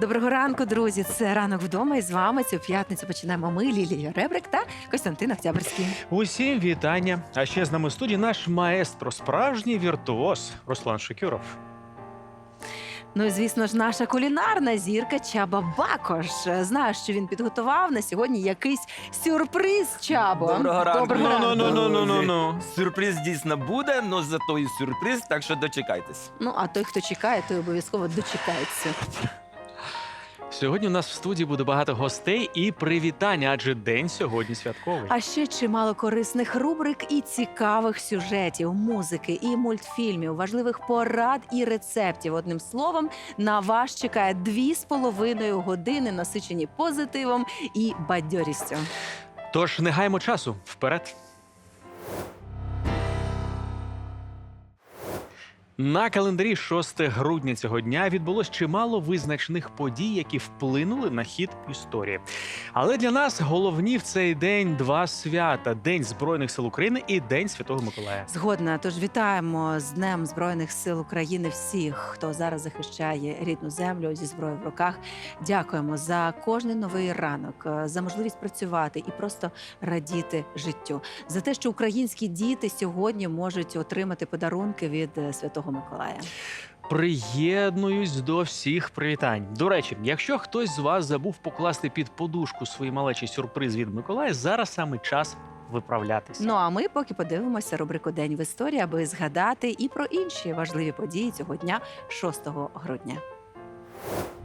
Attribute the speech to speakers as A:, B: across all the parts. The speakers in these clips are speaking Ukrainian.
A: Доброго ранку, друзі. Це ранок вдома. І з вами цю п'ятницю починаємо ми, Лілія Ребрик та Костянтин Октябрьський.
B: Усім вітання. А ще з нами в студії наш маестро, справжній віртуоз Руслан Шекюров.
A: Ну і звісно ж, наша кулінарна зірка Чаба Бакош. Знаю, що він підготував на сьогодні якийсь сюрприз. Чабо.
C: Доброго ранку.
A: Доброго ранку.
B: Ну, ну, ну, ну, ну.
C: Сюрприз дійсно буде, але зато і сюрприз, так що дочекайтесь.
A: Ну а той, хто чекає, той обов'язково дочекається.
B: Сьогодні у нас в студії буде багато гостей і привітання, адже день сьогодні святковий.
A: А ще чимало корисних рубрик і цікавих сюжетів, музики і мультфільмів, важливих порад і рецептів. Одним словом, на вас чекає дві з половиною години, насичені позитивом і бадьорістю.
B: Тож не гаймо часу вперед. На календарі 6 грудня цього дня відбулось чимало визначних подій, які вплинули на хід історії. Але для нас головні в цей день два свята: День Збройних сил України і День Святого Миколая.
A: Згодна, тож вітаємо з Днем Збройних сил України всіх, хто зараз захищає рідну землю зі зброєю в руках. Дякуємо за кожний новий ранок, е, за можливість працювати і просто радіти життю. За те, що українські діти сьогодні можуть отримати подарунки від е, Святого Миколая.
B: Приєднуюсь до всіх привітань. До речі, якщо хтось з вас забув покласти під подушку свої малечі сюрприз від Миколая, зараз саме час виправлятися.
A: Ну а ми поки подивимося рубрику День в історії, аби згадати і про інші важливі події цього дня, 6 грудня.
D: –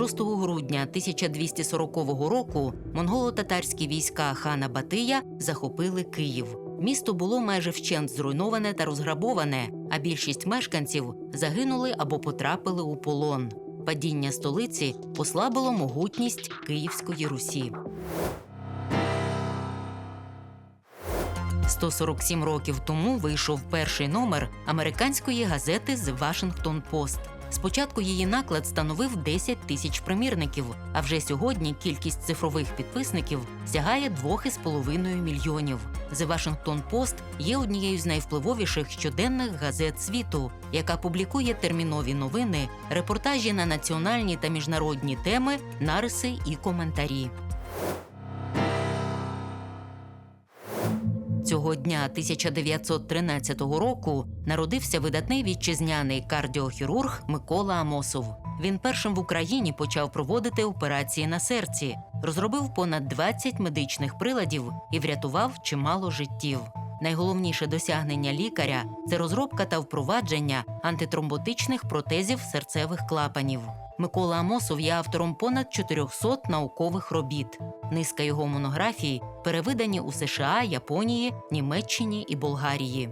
D: 6 грудня 1240 року монголо-татарські війська хана Батия захопили Київ. Місто було майже вщент зруйноване та розграбоване, а більшість мешканців загинули або потрапили у полон. Падіння столиці послабило могутність Київської Русі. 147 років тому вийшов перший номер американської газети The Washington Post. Спочатку її наклад становив 10 тисяч примірників, а вже сьогодні кількість цифрових підписників сягає 2,5 мільйонів. The Washington Post є однією з найвпливовіших щоденних газет світу, яка публікує термінові новини, репортажі на національні та міжнародні теми, нариси і коментарі. Цього дня 1913 року народився видатний вітчизняний кардіохірург Микола Амосов. Він першим в Україні почав проводити операції на серці, розробив понад 20 медичних приладів і врятував чимало життів. Найголовніше досягнення лікаря це розробка та впровадження антитромботичних протезів серцевих клапанів. Микола Амосов є автором понад 400 наукових робіт. Низка його монографій перевидані у США, Японії, Німеччині і Болгарії.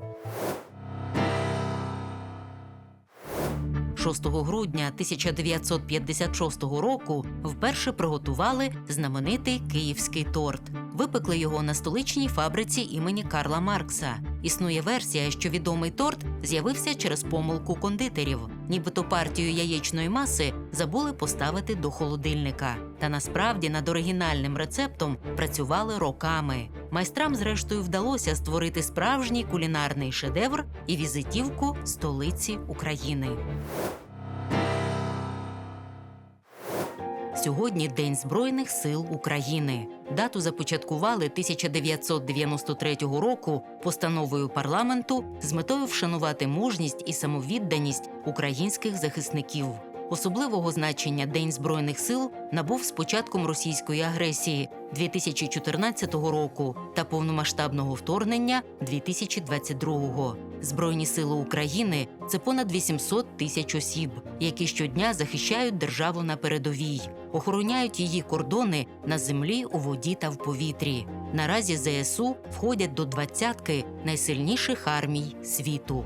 D: 6 грудня 1956 року вперше приготували знаменитий київський торт. Випекли його на столичній фабриці імені Карла Маркса. Існує версія, що відомий торт з'явився через помилку кондитерів, нібито партію яєчної маси забули поставити до холодильника. Та насправді над оригінальним рецептом працювали роками. Майстрам, зрештою, вдалося створити справжній кулінарний шедевр і візитівку столиці України. Сьогодні День Збройних сил України. Дату започаткували 1993 року постановою парламенту з метою вшанувати мужність і самовідданість українських захисників. Особливого значення День Збройних сил набув з початком російської агресії 2014 року та повномасштабного вторгнення 2022. Збройні сили України це понад 800 тисяч осіб, які щодня захищають державу на передовій, охороняють її кордони на землі, у воді та в повітрі. Наразі ЗСУ входять до двадцятки найсильніших армій світу.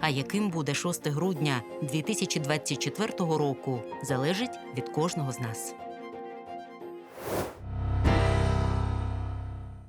D: А яким буде 6 грудня 2024 року, залежить від кожного з нас.